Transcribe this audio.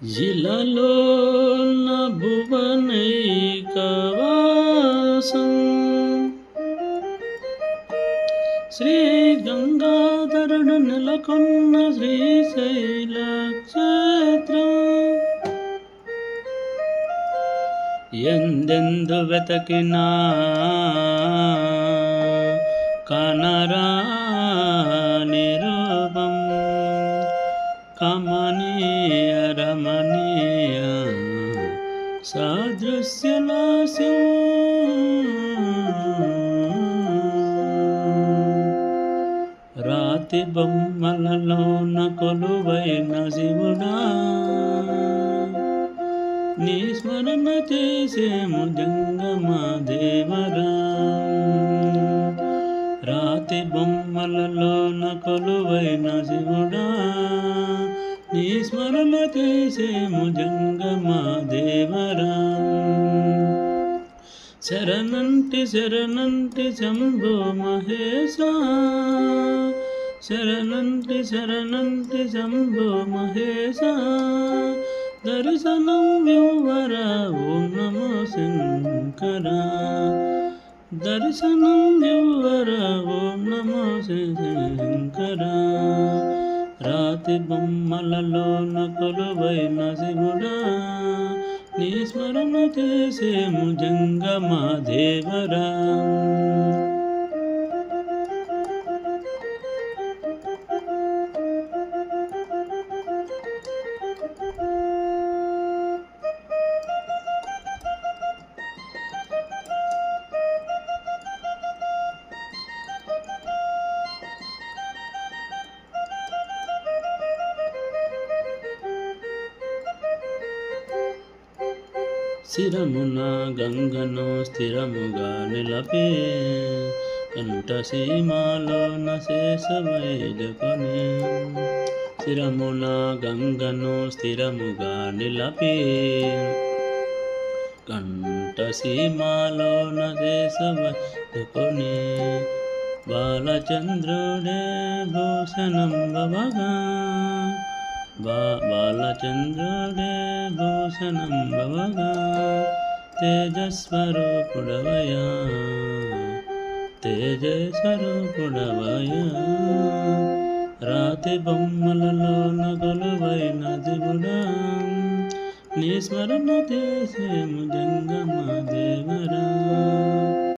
ఇలలో భువనైకవాసం శ్రీ గంగాధరుడు నెలకొన్న శ్రీశైల క్షేత్రం ఎందెందు వెతకినా కనరా రూపం కమనీయ రమణీయ సాదృశ్యలాస్యం రాతి బొమ్మలలోన కొలువైన శివుడా నీ స్మరణ చేసేము జంగమా దేవరా రాతి బొమ్మలలోన కొలువైన శివుడా నీ స్మరణ చేసేము జంగమా దేవరా. శరణంటి శరణంటి శంభో మహేశ శరణంటి శరణంటి శంభో మహేశ దర్శనం వివర ఓం నమో శంకరా. దర్శనం వివర ఓం నమో శంకర. రాతి బొమ్మలలోన కొలువైన శివుడా నీ స్మరణ చేసేము జంగమా దేవరా. శిరమున గంగను స్థిరముగా నిలపే. కంఠ సీమాలోన శేషవైలుకొని శిరమున గంగను స్థిరముగా నిలపే. కంఠ సీమాలోన శేషవైలుకొని బాలచంద్రుడే భూషణం భవగా బాలచంద్రుడే భూషణం భవగా తేజస్వరూపుడవయా తేజస్వరూపుడవయా. రాతి బొమ్మలలో నగలువైన దివుడా నీ స్మరణ చేసేము జంగమ దేవరా